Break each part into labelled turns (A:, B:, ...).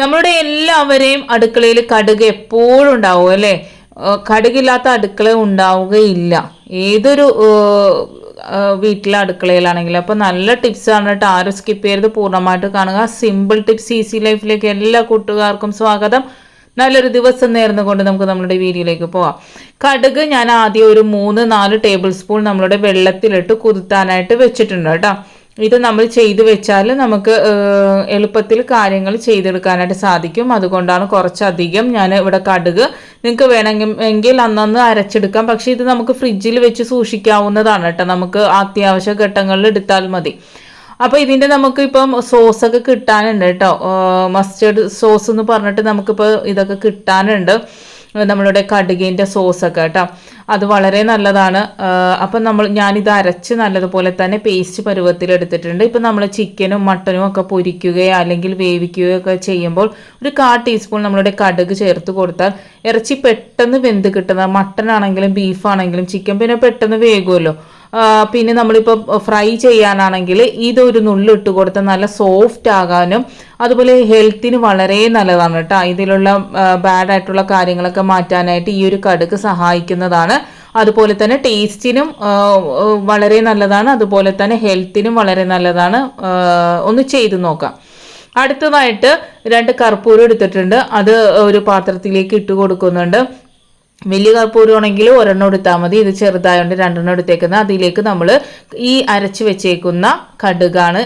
A: നമ്മുടെ എല്ലാവരെയും അടുക്കളയിൽ കടുക് എപ്പോഴും ഉണ്ടാവും അല്ലേ? കടുകില്ലാത്ത അടുക്കള ഉണ്ടാവുകയില്ല. ഏതൊരു വീട്ടിലെ അടുക്കളയിലാണെങ്കിലും. അപ്പോൾ നല്ല ടിപ്സ് ആണ് ആരും സ്കിപ്പ് ചെയ്ത് പൂർണമായിട്ട് കാണുക. സിമ്പിൾ ടിപ്സ് ഈസി ലൈഫിലേക്ക് എല്ലാ കൂട്ടുകാർക്കും സ്വാഗതം. നല്ലൊരു ദിവസം നേർന്നുകൊണ്ട് നമുക്ക് നമ്മുടെ വീഡിയോയിലേക്ക് പോവാം. കടുക് ഞാൻ ആദ്യം ഒരു മൂന്ന് നാല് ടേബിൾ സ്പൂൺ നമ്മളുടെ വെള്ളത്തിലിട്ട് കുതിർത്താനായിട്ട് വെച്ചിട്ടുണ്ട് കേട്ടോ. ഇത് നമ്മൾ ചെയ്തു വെച്ചാൽ നമുക്ക് എളുപ്പത്തിൽ കാര്യങ്ങൾ ചെയ്തെടുക്കാനായിട്ട് സാധിക്കും. അതുകൊണ്ടാണ് കുറച്ചധികം ഞാൻ ഇവിടെ കടുക് നിങ്ങൾക്ക് വേണമെങ്കിൽ എങ്കിൽ അന്നന്ന് അരച്ചെടുക്കാം. പക്ഷേ ഇത് നമുക്ക് ഫ്രിഡ്ജിൽ വെച്ച് സൂക്ഷിക്കാവുന്നതാണ് കേട്ടോ. നമുക്ക് അത്യാവശ്യ ഘട്ടങ്ങളിൽ എടുത്താൽ മതി. അപ്പോൾ ഇതിന്റെ നമുക്ക് ഇപ്പം സോസൊക്കെ കിട്ടാനുണ്ട് കേട്ടോ. മസ്റ്റേർഡ് സോസ് എന്ന് പറഞ്ഞിട്ട് നമുക്കിപ്പോൾ ഇതൊക്കെ കിട്ടാനുണ്ട്. നമ്മളുടെ കടുകിന്റെ സോസൊക്കെ കേട്ടോ. അത് വളരെ നല്ലതാണ്. അപ്പം നമ്മൾ ഞാനിത് അരച്ച് നല്ലതുപോലെ തന്നെ പേസ്റ്റ് പരുവത്തിൽ എടുത്തിട്ടുണ്ട്. ഇപ്പം നമ്മൾ ചിക്കനും മട്ടനും ഒക്കെ പൊരിക്കുകയോ അല്ലെങ്കിൽ വേവിക്കുകയോ ഒക്കെ ചെയ്യുമ്പോൾ ഒരു കാ ടീസ്പൂൺ നമ്മളുടെ കടുക് ചേർത്ത് കൊടുത്താൽ ഇറച്ചി പെട്ടെന്ന് വെന്ത് കിട്ടുന്ന മട്ടൻ ആണെങ്കിലും ബീഫാണെങ്കിലും ചിക്കൻ പിന്നെ പെട്ടെന്ന് വേകുമല്ലോ പിന്നെ നമ്മളിപ്പോൾ ഫ്രൈ ചെയ്യാനാണെങ്കിൽ ഇതൊരു നുള്ളിട്ട് കൊടുത്ത് നല്ല സോഫ്റ്റ് ആകാനും അതുപോലെ ഹെൽത്തിന് വളരെ നല്ലതാണ് കേട്ടോ. ഇതിലുള്ള ബാഡ് ആയിട്ടുള്ള കാര്യങ്ങളൊക്കെ മാറ്റാനായിട്ട് ഈ ഒരു കടുക് സഹായിക്കുന്നതാണ്. അതുപോലെ തന്നെ ടേസ്റ്റിനും വളരെ നല്ലതാണ്. അതുപോലെ തന്നെ ഹെൽത്തിനും വളരെ നല്ലതാണ്. ഒന്ന് ചെയ്ത് നോക്കാം. അടുത്തതായിട്ട് രണ്ട് കർപ്പൂരം എടുത്തിട്ടുണ്ട്. അത് ഒരു പാത്രത്തിലേക്ക് ഇട്ട് കൊടുക്കുന്നുണ്ട്. വലിയ കർപ്പൂരമാണെങ്കിൽ ഒരെണ്ണം എടുത്താൽ മതി. ഇത് ചെറുതായതുകൊണ്ട് രണ്ടെണ്ണം എടുത്തേക്കുന്നത് അതിലേക്ക് നമ്മൾ ഈ അരച്ച് വെച്ചേക്കുന്ന കടുകാണ്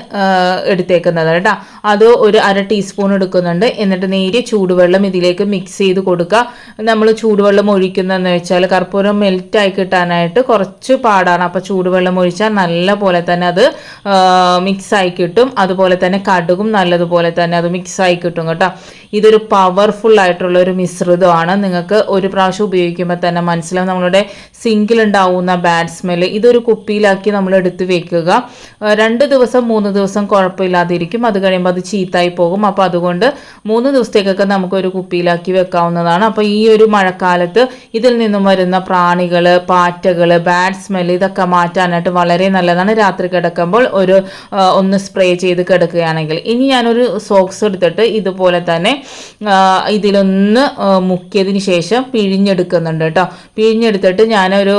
A: എടുത്തേക്കുന്നത് കേട്ടോ. അത് ഒരു അര ടീസ്പൂൺ എടുക്കുന്നുണ്ട്. എന്നിട്ട് നേരിയ ചൂടുവെള്ളം ഇതിലേക്ക് മിക്സ് ചെയ്ത് കൊടുക്കുക. നമ്മൾ ചൂടുവെള്ളം ഒഴിക്കുന്നതെന്ന് വെച്ചാൽ കർപ്പൂരം മെൽറ്റായി കിട്ടാനായിട്ട് കുറച്ച് പാടാണ്. അപ്പോൾ ചൂടുവെള്ളം ഒഴിച്ചാൽ നല്ല പോലെ തന്നെ അത് മിക്സായി കിട്ടും. അതുപോലെ തന്നെ കടുകും നല്ലതുപോലെ തന്നെ അത് മിക്സായി കിട്ടും കേട്ടോ. ഇതൊരു പവർഫുൾ ആയിട്ടുള്ള ഒരു മിശ്രിതമാണ്. നിങ്ങൾക്ക് ഒരു പ്രാവശ്യം ഉപയോഗിക്കുമ്പോൾ തന്നെ മനസ്സിലാവും നമ്മളുടെ സിങ്കിൽ ഉണ്ടാവുന്ന ബാഡ് സ്മെൽ ഇതൊരു കുപ്പിയിലാക്കി നമ്മൾ എടുത്ത് വെക്കുക. രണ്ട് ദിവസം മൂന്ന് ദിവസം കുഴപ്പമില്ലാതിരിക്കും. അത് കഴിയുമ്പോൾ അത് ചീത്തായി പോകും. അപ്പോൾ അതുകൊണ്ട് മൂന്ന് ദിവസത്തേക്കൊക്കെ നമുക്കൊരു കുപ്പിയിലാക്കി വെക്കാവുന്നതാണ്. അപ്പോൾ ഈ ഒരു മഴക്കാലത്ത് ഇതിൽ നിന്നും വരുന്ന പ്രാണികൾ പാറ്റകൾ ബാഡ് സ്മെൽ ഇതൊക്കെ മാറ്റാനായിട്ട് വളരെ നല്ലതാണ്. രാത്രി കിടക്കുമ്പോൾ ഒരു ഒന്ന് സ്പ്രേ ചെയ്ത് കിടക്കുകയാണെങ്കിൽ. ഇനി ഞാനൊരു സോക്സ് എടുത്തിട്ട് ഇതുപോലെ തന്നെ ഇതിലൊന്ന് മുക്കിയതിന് ശേഷം പിഴിഞ്ഞെടുക്കുന്നുണ്ട് കേട്ടോ. പിഴിഞ്ഞെടുത്തിട്ട് ഞാനൊരു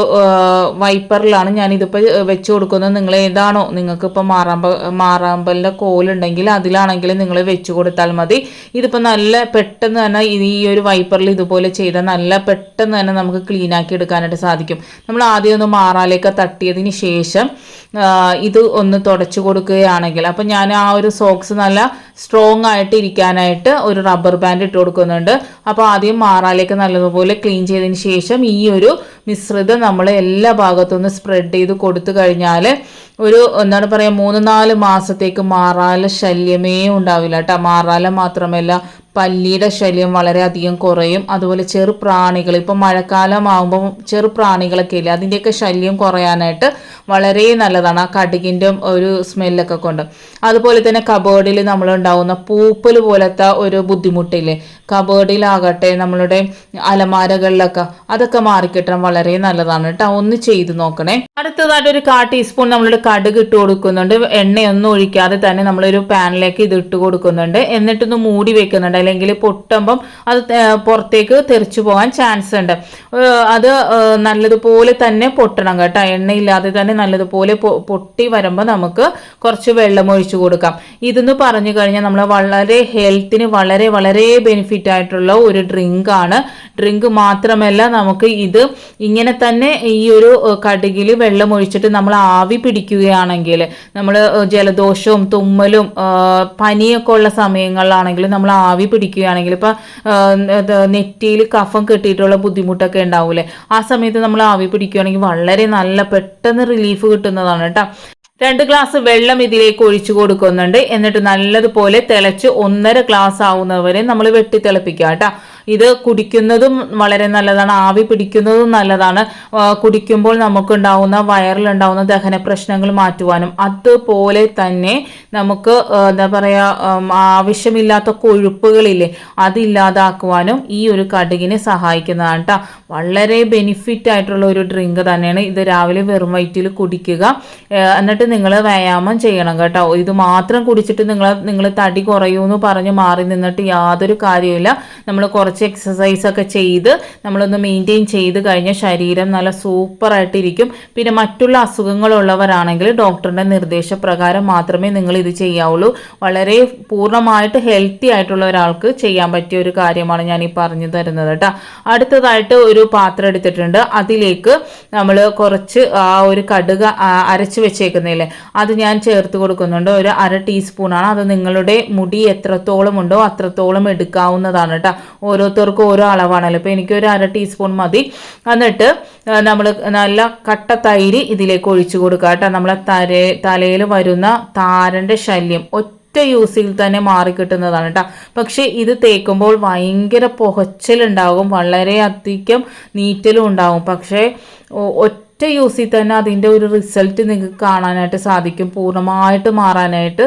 A: വൈപ്പറിലാണ് ഞാനിതിപ്പോൾ വെച്ച് കൊടുക്കുന്നത്. നിങ്ങൾ ഏതാണോ നിങ്ങൾക്ക് ഇപ്പോൾ മാറാമ്പ മാറാമ്പലിന്റെ കോലുണ്ടെങ്കിൽ അതിലാണെങ്കിൽ നിങ്ങൾ വെച്ച് കൊടുത്താൽ മതി. ഇതിപ്പോൾ നല്ല പെട്ടെന്ന് തന്നെ ഈ ഒരു വൈപ്പറിൽ ഇതുപോലെ ചെയ്താൽ നല്ല പെട്ടെന്ന് തന്നെ നമുക്ക് ക്ലീൻ ആക്കി എടുക്കാനായിട്ട് സാധിക്കും. നമ്മൾ ആദ്യം ഒന്ന് മാറാലേക്ക് തട്ടിയതിന് ശേഷം ഇത് ഒന്ന് തുടച്ചു കൊടുക്കുകയാണെങ്കിൽ അപ്പം ഞാൻ ആ ഒരു സോക്സ് നല്ല സ്ട്രോങ് ആയിട്ട് ഇരിക്കാനായിട്ട് ഒരു റബ്ബർ ബാൻഡ് ഇട്ട് കൊടുക്കുന്നുണ്ട്. അപ്പോൾ ആദ്യം മാറാലേക്ക് നല്ലതുപോലെ ക്ലീൻ ചെയ്തതിന് ശേഷം ഈ ഒരു മിശ്രിതം നമ്മൾ എല്ലാ ഭാഗത്തു നിന്ന് സ്പ്രെഡ് ചെയ്ത് കൊടുത്തു കഴിഞ്ഞാൽ ഒരു എന്താണ് പറയുക മൂന്ന് നാല് മാസത്തേക്ക് മാറാല ശല്യമേ ഉണ്ടാവില്ല കേട്ടോ മാറാല മാത്രമല്ല പല്ലിയുടെ ശല്യം വളരെയധികം കുറയും. അതുപോലെ ചെറു പ്രാണികൾ. ഇപ്പം മഴക്കാലം ആകുമ്പോൾ ചെറു പ്രാണികളൊക്കെ ഇല്ലേ? അതിന്റെയൊക്കെ ശല്യം കുറയാനായിട്ട് വളരെ നല്ലതാണ്. ആ കടുകിന്റെ ഒരു സ്മെല്ലൊക്കെ കൊണ്ട്. അതുപോലെ തന്നെ കബേർഡിൽ നമ്മളുണ്ടാവുന്ന പൂപ്പൽ പോലത്തെ ഒരു ബുദ്ധിമുട്ടില്ലേ? കബേർഡിലാകട്ടെ നമ്മളുടെ അലമാരകളിലൊക്കെ അതൊക്കെ മാറിക്കിട്ടാൻ വളരെ നല്ലതാണ്. കേട്ടോ ഒന്ന് ചെയ്ത് നോക്കണേ. അടുത്തതായിട്ട് ഒരു കാ ടീസ്പൂൺ നമ്മളുടെ കടുക് ഇട്ട് കൊടുക്കുന്നുണ്ട്. എണ്ണയൊന്നും ഒഴിക്കാതെ തന്നെ നമ്മളൊരു പാനിലേക്ക് ഇത് ഇട്ട് കൊടുക്കുന്നുണ്ട്. എന്നിട്ടൊന്ന് മൂടി വെക്കുന്നുണ്ട്. അല്ലെങ്കിൽ പൊട്ടുമ്പം അത് പുറത്തേക്ക് തെറിച്ചു പോകാൻ ചാൻസ് ഉണ്ട്. അത് നല്ലതുപോലെ തന്നെ പൊട്ടണം കേട്ടോ. എണ്ണയില്ലാതെ തന്നെ നല്ലതുപോലെ പൊട്ടി വരുമ്പോൾ നമുക്ക് കുറച്ച് വെള്ളം ഒഴിച്ചു കൊടുക്കാം. ഇതെന്ന് പറഞ്ഞു കഴിഞ്ഞാൽ നമ്മൾ വളരെ ഹെൽത്തിന് വളരെ വളരെ ബെനിഫിറ്റ് ആയിട്ടുള്ള ഒരു ഡ്രിങ്ക് ആണ്. ഡ്രിങ്ക് മാത്രമല്ല നമുക്ക് ഇത് ഇങ്ങനെ തന്നെ ഈ ഒരു കടുകിൽ വെള്ളം ഒഴിച്ചിട്ട് നമ്മൾ ആവി പിടിക്കുകയാണെങ്കിൽ നമ്മൾ ജലദോഷവും തുമ്മലും പനിയൊക്കെ ഉള്ള സമയങ്ങളിലാണെങ്കിൽ നമ്മൾ ആവി പിടിക്കുകയാണെങ്കിൽ ഇപ്പൊ നെറ്റിയിൽ കഫം കെട്ടിയിട്ടുള്ള ബുദ്ധിമുട്ടൊക്കെ ഉണ്ടാവൂലേ ആ സമയത്ത് നമ്മൾ ആവി പിടിക്കുകയാണെങ്കിൽ വളരെ നല്ല പെട്ടെന്ന് റിലീഫ് കിട്ടുന്നതാണ് കേട്ടോ. രണ്ട് ഗ്ലാസ് വെള്ളം ഇതിലേക്ക് ഒഴിച്ചു കൊടുക്കുന്നുണ്ട്. എന്നിട്ട് നല്ലതുപോലെ തിളച്ച് ഒന്നര ഗ്ലാസ് ആവുന്നവരെ നമ്മൾ വെട്ടി തിളപ്പിക്കുക കേട്ടോ. ഇത് കുടിക്കുന്നതും വളരെ നല്ലതാണ്. ആവി പിടിക്കുന്നതും നല്ലതാണ്. കുടിക്കുമ്പോൾ നമുക്കുണ്ടാവുന്ന വയറിലുണ്ടാവുന്ന ദഹന പ്രശ്നങ്ങൾ മാറ്റുവാനും അതുപോലെ തന്നെ നമുക്ക് എന്താ പറയുക ആവശ്യമില്ലാത്ത കൊഴുപ്പുകളില്ലേ അതില്ലാതാക്കുവാനും ഈ ഒരു കടുകിനെ സഹായിക്കുന്നതാണ് കേട്ടോ വളരെ ബെനിഫിറ്റ് ആയിട്ടുള്ള ഒരു ഡ്രിങ്ക് തന്നെയാണ്. ഇത് രാവിലെ വെറും വയറ്റിൽ കുടിക്കുക. എന്നിട്ട് നിങ്ങൾ വ്യായാമം ചെയ്യണം കേട്ടോ. ഇത് മാത്രം കുടിച്ചിട്ട് നിങ്ങൾ നിങ്ങൾ തടി കുറയൂ എന്ന് പറഞ്ഞ് മാറി നിന്നിട്ട് യാതൊരു കാര്യമില്ല നമ്മൾ കുറച്ച് എക്സസൈസ് ഒക്കെ ചെയ്ത് നമ്മളൊന്ന് മെയിന്റെയിൻ ചെയ്ത് കഴിഞ്ഞാൽ ശരീരം നല്ല സൂപ്പറായിട്ടിരിക്കും. പിന്നെ മറ്റുള്ള അസുഖങ്ങളുള്ളവരാണെങ്കിൽ ഡോക്ടറിന്റെ നിർദ്ദേശപ്രകാരം മാത്രമേ നിങ്ങൾ ഇത് ചെയ്യാവുള്ളൂ. വളരെ പൂർണമായിട്ട് ഹെൽത്തി ആയിട്ടുള്ള ഒരാൾക്ക് ചെയ്യാൻ പറ്റിയ ഒരു കാര്യമാണ് ഞാൻ ഈ പറഞ്ഞു തരുന്നത് കേട്ടോ അടുത്തതായിട്ട് ഒരു പാത്രം എടുത്തിട്ടുണ്ട്. അതിലേക്ക് നമ്മൾ കുറച്ച് ആ ഒരു കടുക് അരച്ച് വെച്ചേക്കുന്നില്ലേ അത് ഞാൻ ചേർത്ത് കൊടുക്കുന്നുണ്ട്. ഒരു അര ടീസ്പൂണാണ് അത് നിങ്ങളുടെ മുടി എത്രത്തോളം ഉണ്ടോ അത്രത്തോളം എടുക്കാവുന്നതാണ് കേട്ടോ ഓരോരുത്തർക്കും ഓരോ അളവാണല്ലോ. ഇപ്പോൾ എനിക്കൊരു അര ടീസ്പൂൺ മതി. എന്നിട്ട് നമ്മൾ നല്ല കട്ട തൈര് ഇതിലേക്ക് ഒഴിച്ചു കൊടുക്കുക കേട്ടോ. നമ്മളെ തല തലയിൽ വരുന്ന താരന്റെ ശല്യം ഒറ്റ യൂസിൽ തന്നെ മാറിക്കിട്ടുന്നതാണ് കേട്ടോ. പക്ഷേ ഇത് തേക്കുമ്പോൾ ഭയങ്കര പുകച്ചിലുണ്ടാകും വളരെ അധികം നീറ്റലും ഉണ്ടാകും. പക്ഷേ ഒറ്റ ഒറ്റ യൂസിൽ തന്നെ അതിന്റെ ഒരു റിസൾട്ട് നിങ്ങൾക്ക് കാണാനായിട്ട് സാധിക്കും. പൂർണമായിട്ട് മാറാനായിട്ട്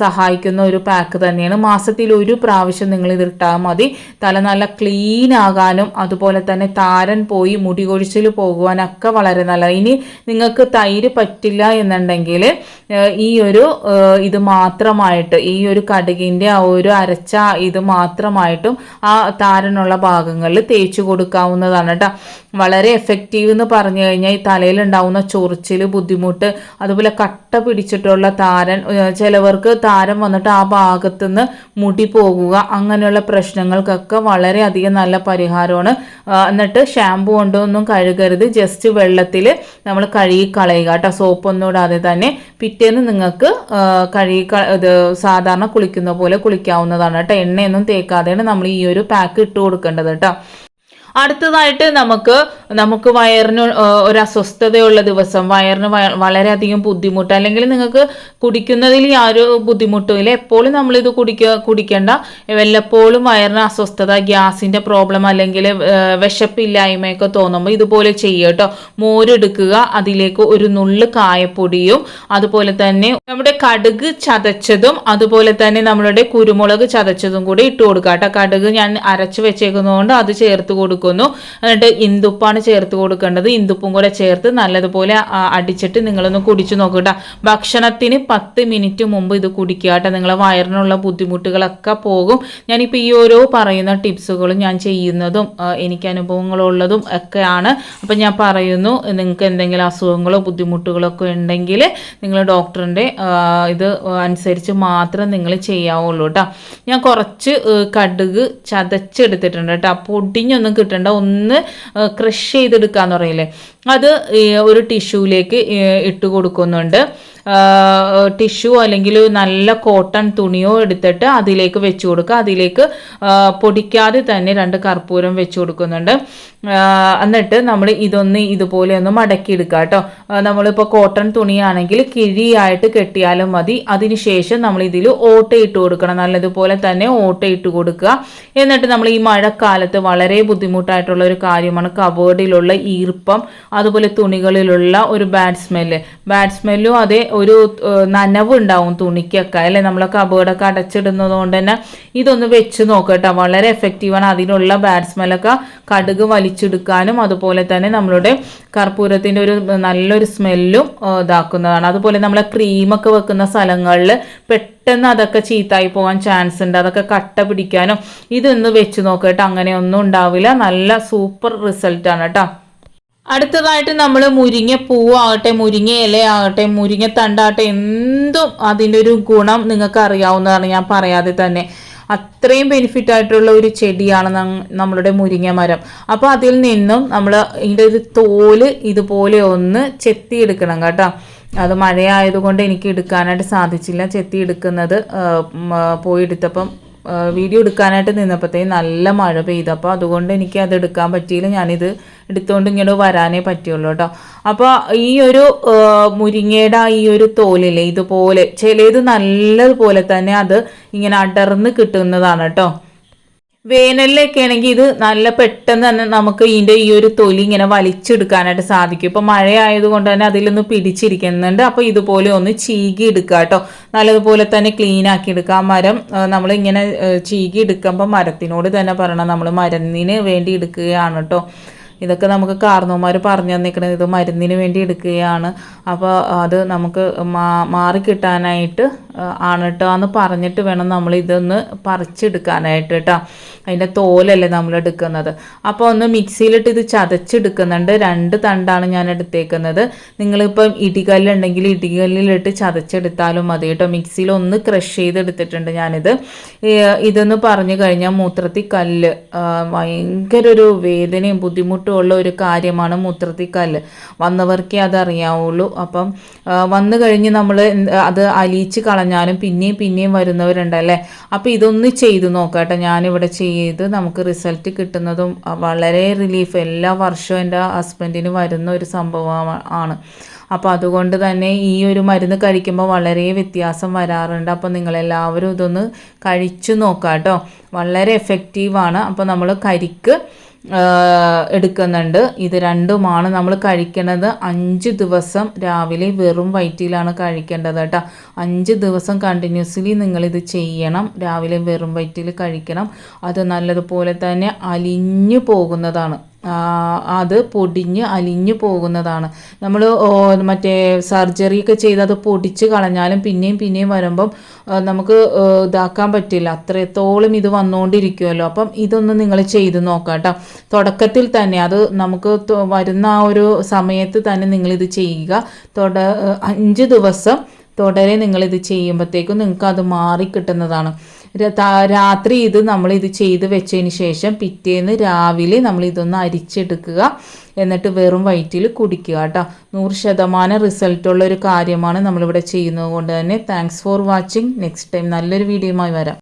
A: സഹായിക്കുന്ന ഒരു പാക്ക് തന്നെയാണ്. മാസത്തിൽ ഒരു പ്രാവശ്യം നിങ്ങൾ ഇത് ഇതിട്ടാൽ മതി. തല നല്ല ക്ലീൻ ആകാനും അതുപോലെ തന്നെ താരൻ പോയി മുടി കൊഴിച്ചിൽ പോകുവാനൊക്കെ വളരെ നല്ല ഇനി നിങ്ങൾക്ക് തൈര് പറ്റില്ല എന്നുണ്ടെങ്കിൽ ഈ ഒരു ഇത് മാത്രമായിട്ട് ഈ ഒരു കടുകിന്റെ ആ ഒരു അരച്ച ഇത് മാത്രമായിട്ടും ആ താരനുള്ള ഭാഗങ്ങളിൽ തേച്ച് കൊടുക്കാവുന്നതാണ് കേട്ടോ. വളരെ എഫക്റ്റീവ് എന്ന് പറഞ്ഞു കഴിഞ്ഞാൽ ഈ തലയിൽ തലയിലുണ്ടാവുന്ന ചൊറിച്ചിൽ ബുദ്ധിമുട്ട് അതുപോലെ കട്ട പിടിച്ചിട്ടുള്ള താരൻ ചിലവർക്ക് താരം വന്നിട്ട് ആ ഭാഗത്തുനിന്ന് മുടി പോകുക അങ്ങനെയുള്ള പ്രശ്നങ്ങൾക്കൊക്കെ വളരെയധികം നല്ല പരിഹാരമാണ്. എന്നിട്ട് ഷാമ്പു കൊണ്ടൊന്നും കഴുകരുത് ജസ്റ്റ് വെള്ളത്തിൽ നമ്മൾ കഴുകി കളയുക കേട്ടോ. സോപ്പൊന്നും ഇടാതെ തന്നെ. പിറ്റേന്ന് നിങ്ങൾക്ക് കഴുകി ഇത് സാധാരണ കുളിക്കുന്ന പോലെ കുളിക്കാവുന്നതാണ് കേട്ടോ. എണ്ണയൊന്നും തേക്കാതെയാണ് നമ്മൾ ഈ ഒരു പാക്ക് ഇട്ട് കൊടുക്കേണ്ടത് കേട്ടോ. അടുത്തതായിട്ട് നമുക്ക് നമുക്ക് വയറിന് ഒരു അസ്വസ്ഥതയുള്ള ദിവസം വയറിന് വളരെയധികം ബുദ്ധിമുട്ട് അല്ലെങ്കിൽ നിങ്ങൾക്ക് കുടിക്കുന്നതിൽ യാതൊരു ബുദ്ധിമുട്ടും ഇല്ല. എപ്പോഴും നമ്മളിത് കുടിക്ക കുടിക്കേണ്ട. വല്ലപ്പോഴും വയറിന് അസ്വസ്ഥത ഗ്യാസിന്റെ പ്രോബ്ലം അല്ലെങ്കിൽ വിശപ്പില്ലായ്മയൊക്കെ തോന്നുമ്പോൾ ഇതുപോലെ ചെയ്യുക കേട്ടോ. മോരെടുക്കുക അതിലേക്ക് ഒരു നുള്ള് കായപ്പൊടിയും അതുപോലെ തന്നെ നമ്മുടെ കടുക് ചതച്ചതും അതുപോലെ തന്നെ നമ്മളുടെ കുരുമുളക് ചതച്ചതും കൂടി ഇട്ട് കൊടുക്കുക കേട്ടോ. കടുക് ഞാൻ അരച്ച് വെച്ചേക്കുന്നതുകൊണ്ട് അത് ചേർത്ത് കൊടുക്കും കൊടുക്കുന്നു. എന്നിട്ട് ഇന്ദുപ്പാണ് ചേർത്ത് കൊടുക്കേണ്ടത്. ഇന്ദുപ്പും കൂടെ ചേർത്ത് നല്ലതുപോലെ അടിച്ചിട്ട് നിങ്ങളൊന്ന് കുടിച്ചു നോക്കുക ഭക്ഷണത്തിന് പത്ത് മിനിറ്റ് മുമ്പ് ഇത് കുടിക്കുക കേട്ടോ. നിങ്ങളെ വയറിനുള്ള ബുദ്ധിമുട്ടുകളൊക്കെ പോകും. ഞാനിപ്പോൾ ഈ ഓരോ പറയുന്ന ടിപ്സുകളും ഞാൻ ചെയ്യുന്നതും എനിക്ക് അനുഭവങ്ങളുള്ളതും ഒക്കെയാണ്. അപ്പം ഞാൻ പറയുന്നു നിങ്ങൾക്ക് എന്തെങ്കിലും അസുഖങ്ങളോ ബുദ്ധിമുട്ടുകളോ ഒക്കെ ഉണ്ടെങ്കിൽ നിങ്ങൾ ഡോക്ടറിന്റെ ഇത് അനുസരിച്ച് മാത്രം നിങ്ങൾ ചെയ്യാവുള്ളൂ കേട്ടോ. ഞാൻ കുറച്ച് കടുക് ചതച്ചെടുത്തിട്ടുണ്ട് കേട്ടോ. പൊടിഞ്ഞൊന്നും കിട്ടും കിട്ടേണ്ട ഒന്ന് ക്രഷ് ചെയ്തെടുക്കുക എന്ന് പറയില്ലേ? അത് ഒരു ടിഷ്യൂലേക്ക് ഇട്ട് കൊടുക്കുന്നുണ്ട്. ടിഷ്യൂ അല്ലെങ്കിൽ നല്ല കോട്ടൺ തുണിയോ എടുത്തിട്ട് അതിലേക്ക് വെച്ച് കൊടുക്കുക. അതിലേക്ക് പൊടിക്കാതെ തന്നെ രണ്ട് കർപ്പൂരം വെച്ച് കൊടുക്കുന്നുണ്ട്. എന്നിട്ട് നമ്മൾ ഇതൊന്ന് ഇതുപോലെ ഒന്ന് മടക്കിയെടുക്കുക കേട്ടോ. നമ്മളിപ്പോൾ കോട്ടൺ തുണിയാണെങ്കിൽ കിഴിയായിട്ട് കെട്ടിയാലും മതി. അതിനുശേഷം നമ്മൾ ഇതിൽ ഓട്ട ഇട്ട് കൊടുക്കണം. നല്ലതുപോലെ തന്നെ ഓട്ട ഇട്ട് കൊടുക്കുക. എന്നിട്ട് നമ്മൾ ഈ മഴക്കാലത്ത് വളരെ ബുദ്ധിമുട്ടായിട്ടുള്ള ഒരു കാര്യമാണ് കബോർഡിലുള്ള ഈർപ്പം അതുപോലെ തുണികളിലുള്ള ഒരു ബാഡ് സ്മെല്ല് ബാഡ് സ്മെല്ലും അതേ ഒരു നനവ് ഉണ്ടാവും തുണിക്കൊക്കെ. അല്ലേ? നമ്മളെ കബേർഡൊക്കെ അടച്ചിടുന്നത് കൊണ്ട് തന്നെ ഇതൊന്ന് വെച്ച് നോക്കട്ടോ. വളരെ എഫക്റ്റീവാണ് അതിനുള്ള ബാഡ് സ്മെല്ലൊക്കെ കടുക് വലിച്ചെടുക്കാനും അതുപോലെ തന്നെ നമ്മളുടെ കർപ്പൂരത്തിന്റെ ഒരു നല്ലൊരു സ്മെല്ലും ഇതാക്കുന്നതാണ്. അതുപോലെ നമ്മളെ ക്രീമൊക്കെ വെക്കുന്ന സ്ഥലങ്ങളിൽ പെട്ടെന്ന് അതൊക്കെ ചീത്തായി പോകാൻ ചാൻസ് ഉണ്ട്. അതൊക്കെ കട്ട പിടിക്കാനും ഇതൊന്ന് വെച്ച് നോക്കട്ടെ. അങ്ങനെയൊന്നും ഉണ്ടാവില്ല. നല്ല സൂപ്പർ റിസൾട്ടാണ് കേട്ടോ അടുത്തതായിട്ട് നമ്മൾ മുരിങ്ങ പൂവാകട്ടെ മുരിങ്ങ ഇലയാകട്ടെ മുരിങ്ങ തണ്ടാകട്ടെ എന്തും അതിന്റെ ഒരു ഗുണം നിങ്ങൾക്ക് അറിയാവുന്നതാണ് ഞാൻ പറയാതെ തന്നെ. അത്രയും ബെനിഫിറ്റ് ആയിട്ടുള്ള ഒരു ചെടിയാണ് നമ്മളുടെ മുരിങ്ങ മരം. അപ്പോൾ അതിൽ നിന്നും നമ്മൾ ഇതിന്റെ ഒരു തോൽ ഇതുപോലെ ഒന്ന് ചെത്തിയെടുക്കണം കേട്ടോ. അത് മഴയായതുകൊണ്ട് എനിക്ക് എടുക്കാനായിട്ട് സാധിച്ചില്ല. ചെത്തി എടുക്കുന്നത് പോയി എടുത്തപ്പം വീഡിയോ എടുക്കാനായിട്ട് നിന്നപ്പോഴത്തേക്കും നല്ല മഴ പെയ്തപ്പോൾ അതുകൊണ്ട് എനിക്ക് അത് എടുക്കാൻ പറ്റിയില്ല. ഞാനിത് എടുത്തുകൊണ്ട് ഇങ്ങനെ വരാനേ പറ്റുള്ളൂ കേട്ടോ. അപ്പോൾ ഈ ഒരു മുരിങ്ങയുടെ ഈ ഒരു തോലില്ലേ ഇതുപോലെ ചിലത് നല്ലതുപോലെ തന്നെ അത് ഇങ്ങനെ അടർന്ന് കിട്ടുന്നതാണ് കേട്ടോ. വേനലിലൊക്കെ ആണെങ്കിൽ ഇത് നല്ല പെട്ടെന്ന് തന്നെ നമുക്ക് ഇതിന്റെ ഈ ഒരു തൊലി ഇങ്ങനെ വലിച്ചെടുക്കാനായിട്ട് സാധിക്കും. ഇപ്പോൾ മഴ ആയതുകൊണ്ട് തന്നെ അതിലൊന്ന് പിടിച്ചിരിക്കുന്നുണ്ട്. അപ്പോൾ ഇതുപോലെ ഒന്ന് ചീകി എടുക്കുക കേട്ടോ. നല്ലതുപോലെ തന്നെ ക്ലീൻ ആക്കി എടുക്കുക. മരം നമ്മളിങ്ങനെ ചീകി എടുക്കുമ്പോൾ മരത്തിനോട് തന്നെ പറയണം. നമ്മൾ മരുന്നിന് വേണ്ടി എടുക്കുകയാണ് കേട്ടോ. ഇതൊക്കെ നമുക്ക് കാർന്നോമാർ പറഞ്ഞു തന്നിരിക്കുന്നത് ഇത് മരുന്നിന് വേണ്ടി എടുക്കുകയാണ്. അപ്പോൾ അത് നമുക്ക് മാറിക്കിട്ടാനായിട്ട് ആണ് കേട്ടോ എന്ന് പറഞ്ഞിട്ട് വേണം നമ്മൾ ഇതൊന്ന് പറിച്ചെടുക്കാനായിട്ട് കേട്ടോ അതിന്റെ തോലല്ലേ നമ്മൾ എടുക്കുന്നത്. അപ്പോൾ ഒന്ന് മിക്സിയിലിട്ട് ഇത് ചതച്ചെടുക്കുന്നുണ്ട്. രണ്ട് തണ്ടാണ് ഞാൻ എടുത്തേക്കുന്നത്. നിങ്ങളിപ്പം ഇടികല്ലുണ്ടെങ്കിൽ ഇടികല്ലിലിട്ട് ചതച്ചെടുത്താലും മതി കേട്ടോ മിക്സിയിൽ ഒന്ന് ക്രഷ് ചെയ്തെടുത്തിട്ടുണ്ട് ഞാനിത്. ഇതെന്ന് പറഞ്ഞു കഴിഞ്ഞാൽ മൂത്രത്തിൽ കല്ല് ഭയങ്കര ഒരു വേദനയും ബുദ്ധിമുട്ടും ഉള്ള ഒരു കാര്യമാണ് മൂത്രത്തിൽ കല്ല്. വന്നവർക്കേ അതറിയാവുള്ളൂ. അപ്പം വന്നു കഴിഞ്ഞ് നമ്മൾ അത് അലിയിച്ച് കളഞ്ഞാലും പിന്നെയും പിന്നെയും വരുന്നവരുണ്ടല്ലേ? അപ്പോൾ ഇതൊന്ന് ചെയ്ത് നോക്കാം ഞാനിവിടെ ചെയ്ത് നമുക്ക് റിസൾട്ട് കിട്ടുന്നതും വളരെ റിലീഫ് എല്ലാ വർഷവും എന്റെ ഹസ്ബൻഡിന് വരുന്ന ഒരു സംഭവം ആണ്. അപ്പോൾ അതുകൊണ്ട് തന്നെ ഈ ഒരു മരുന്ന് കഴിക്കുമ്പോൾ വളരെ വ്യത്യാസം വരാറുണ്ട്. അപ്പോൾ നിങ്ങളെല്ലാവരും ഇതൊന്ന് കഴിച്ചു നോക്കാം കേട്ടോ വളരെ എഫക്റ്റീവാണ് അപ്പോൾ നമ്മൾ കരിക്ക് എടുക്കുന്നുണ്ട്. ഇത് രണ്ടുമാണ് നമ്മൾ കഴിക്കേണ്ടത് അഞ്ച് ദിവസം രാവിലെ വെറും വയറ്റിലാണ് കഴിക്കേണ്ടത് കേട്ടോ. അഞ്ച് ദിവസം കണ്ടിന്യൂസ്ലി നിങ്ങളിത് ചെയ്യണം. രാവിലെ വെറും വയറ്റിൽ കഴിക്കണം. അത് നല്ലതുപോലെ തന്നെ അലിഞ്ഞു പോകുന്നതാണ്. അത് പൊടിഞ്ഞ് അലിഞ്ഞു പോകുന്നതാണ്. നമ്മൾ മറ്റേ സർജറി ഒക്കെ ചെയ്ത് അത് പൊടിച്ച് കളഞ്ഞാലും പിന്നെയും പിന്നെയും വരുമ്പം നമുക്ക് ഇതാക്കാൻ പറ്റില്ല. അത്രത്തോളം ഇത് വന്നുകൊണ്ടിരിക്കുമല്ലോ അപ്പം ഇതൊന്ന് നിങ്ങൾ ചെയ്ത് നോക്കാം കേട്ടോ തുടക്കത്തിൽ തന്നെ അത് നമുക്ക് വരുന്ന ആ ഒരു സമയത്ത് തന്നെ നിങ്ങളിത് ചെയ്യുക. തുട അഞ്ച് ദിവസം തുടരെ നിങ്ങളിത് ചെയ്യുമ്പോഴത്തേക്കും നിങ്ങൾക്ക് അത് മാറി കിട്ടുന്നതാണ്. രാത്രി ഇത് നമ്മൾ ഇത് ചെയ്ത് വെച്ചതിന് ശേഷം പിറ്റേന്ന് രാവിലെ നമ്മൾ ഇതൊന്ന് അരിച്ചെടുക്കുക. എന്നിട്ട് വെറും വയറ്റിൽ കുടിക്കുക കേട്ടോ. നൂറ് ശതമാനം റിസൾട്ടുള്ള ഒരു കാര്യമാണ് നമ്മളിവിടെ ചെയ്യുന്നത് കൊണ്ട് തന്നെ. Thanks for watching next time നല്ലൊരു വീഡിയോയുമായി വരാം.